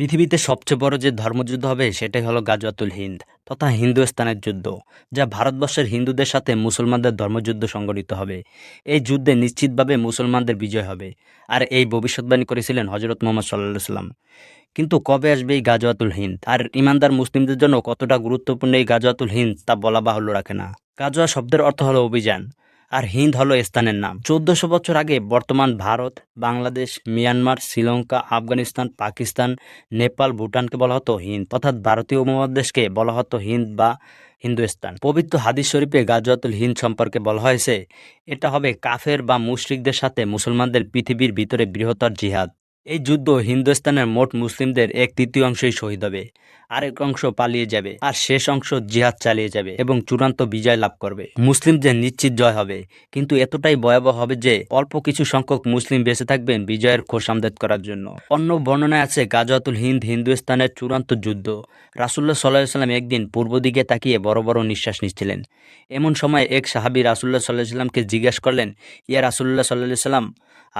পৃথিবীতে সবচেয়ে বড় যে ধর্মযুদ্ধ হবে, সেটাই হলো গাজওয়াতুল হিন্দ তথা হিন্দুস্তানের যুদ্ধ, যা ভারতবর্ষের হিন্দুদের সাথে মুসলমানদের ধর্মযুদ্ধ সংগঠিত হবে। এই যুদ্ধে নিশ্চিতভাবে মুসলমানদের বিজয় হবে, আর এই ভবিষ্যৎবাণী করেছিলেন হজরত মোহাম্মদ সাল্লাহ সাল্লাম কিন্তু কবে আসবে এই গাজওয়াতুল হিন্দ? আর ইমানদার মুসলিমদের জন্য কতটা গুরুত্বপূর্ণ এই গাজওয়াতুল হিন্দ তা বলা বাহুল্য রাখে না। গাজোয়া শব্দের অর্থ হলো অভিযান। আর হিন্দ হলো স্থানের নাম। চোদ্দশো বছর আগে বর্তমান ভারত, বাংলাদেশ, মিয়ানমার, শ্রীলঙ্কা, আফগানিস্তান, পাকিস্তান, নেপাল, ভুটানকে বলা হতো হিন্দ। অর্থাৎ ভারতীয় উপমহাদেশকে বলা হতো হিন্দ বা হিন্দুস্তান। পবিত্র হাদিস শরীফে গাজওয়াতুল হিন্দ সম্পর্কে বলা হয়েছে, এটা হবে কাফের বা মুশরিকদের সাথে মুসলমানদের পৃথিবীর ভিতরে বৃহত্তর জিহাদ। এই যুদ্ধ হিন্দুস্তানের মোট মুসলিমদের এক তৃতীয়াংশই শহীদ হবে, আরেক অংশ পালিয়ে যাবে, আর শেষ অংশ জিহাদ চালিয়ে যাবে এবং চূড়ান্ত বিজয় লাভ করবে। মুসলিমদের নিশ্চিত জয় হবে, কিন্তু এতটাই ভয়াবহ হবে যে অল্প কিছু সংখ্যক মুসলিম বেঁচে থাকবেন বিজয়ের খোসামদেদ করার জন্য। অন্য বর্ণনায় আছে গাজওয়াতুল হিন্দ হিন্দুস্তানের চূড়ান্ত যুদ্ধ। রাসুল্লাহ সাল্লাহ সাল্লাম একদিন পূর্ব দিকে তাকিয়ে বড় বড় নিঃশ্বাস নিচ্ছিলেন। এমন সময় এক সাহাবি রাসুল্লাহ সাল্লাহ সাল্লামকে জিজ্ঞেস করলেন, ইয়া রাসুল্লাহ সাল্লাহ সাল্লাম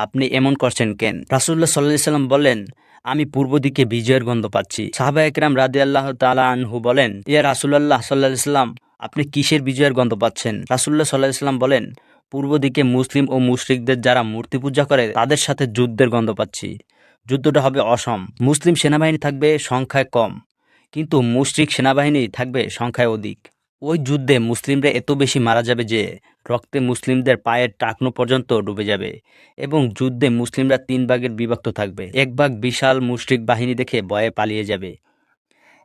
আপনি এমন করছেন কেন? রাসুল্লাহ সাল্লাহ সাল্লাম বলেন, আমি পূর্ব দিকে বিজয়ের গন্ধ পাচ্ছি। সাহাবা একরাম রাদি আল্লাহ তালা আনহু বলেন ইয়া রাসুল্লাহ সাল্লাহ সাল্লাম আপনি কিসের বিজয়ের গন্ধ পাচ্ছেন? রাসুল্লাহ সাল্লাহ সাল্লাম বলেন, পূর্ব দিকে মুসলিম ও মুশরিকদের যারা মূর্তি পূজা করে, তাদের সাথে যুদ্ধের গন্ধ পাচ্ছি। যুদ্ধটা হবে অসম। মুসলিম সেনাবাহিনী থাকবে সংখ্যায় কম, কিন্তু মুশরিক সেনাবাহিনী থাকবে সংখ্যায় অধিক। ওই যুদ্ধে মুসলিমরা এত বেশি মারা যাবে যে রক্তে মুসলিমদের পায়ের টাকনো পর্যন্ত ডুবে যাবে এবং যুদ্ধে মুসলিমরা তিন ভাগের বিভক্ত থাকবে। এক ভাগ বিশাল মুশরিক বাহিনী দেখে ভয়ে পালিয়ে যাবে।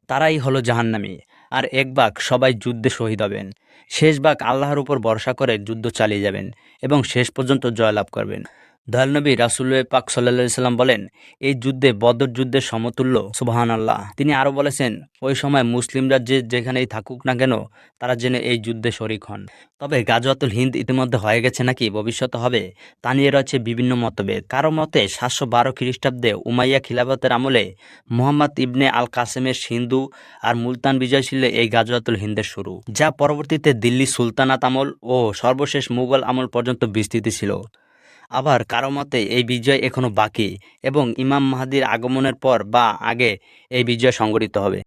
তারাই হলো জাহান্নামি। আর এক ভাগ সবাই যুদ্ধে শহীদ হবেন। শেষ ভাগ আল্লাহর উপর ভরসা করে যুদ্ধ চালিয়ে যাবেন এবং শেষ পর্যন্ত জয়লাভ করবেন। দয়াল নবী রাসুল পাক সাল্লা সাল্লাম বলেন, এই যুদ্ধে বদর যুদ্ধের সমতুল্য। সুবাহান আল্লাহ তিনি আরও বলেছেন, ওই সময় মুসলিমরা যে যেখানেই থাকুক না কেন, তারা যেন এই যুদ্ধে শরিক হন। তবে গাজওয়াতুল হিন্দ ইতিমধ্যে হয়ে গেছে নাকি ভবিষ্যতে হবে, তা নিয়ে রয়েছে বিভিন্ন মতভেদ। কারও মতে, সাতশো বারো খ্রিস্টাব্দে উমাইয়া খিলাফতের আমলে মোহাম্মদ ইবনে আল কাসেমের সিন্ধু আর মুলতান বিজয় ছিল এই গাজওয়াতুল হিন্দের শুরু, যা পরবর্তীতে দিল্লি সুলতানাত আমল ও সর্বশেষ মুঘল আমল পর্যন্ত বিস্তৃতি ছিল। আবার কারও মতে এই বিজয় এখনও বাকি এবং ইমাম মাহাদির আগমনের পর বা আগে এই বিজয় সংগঠিত হবে।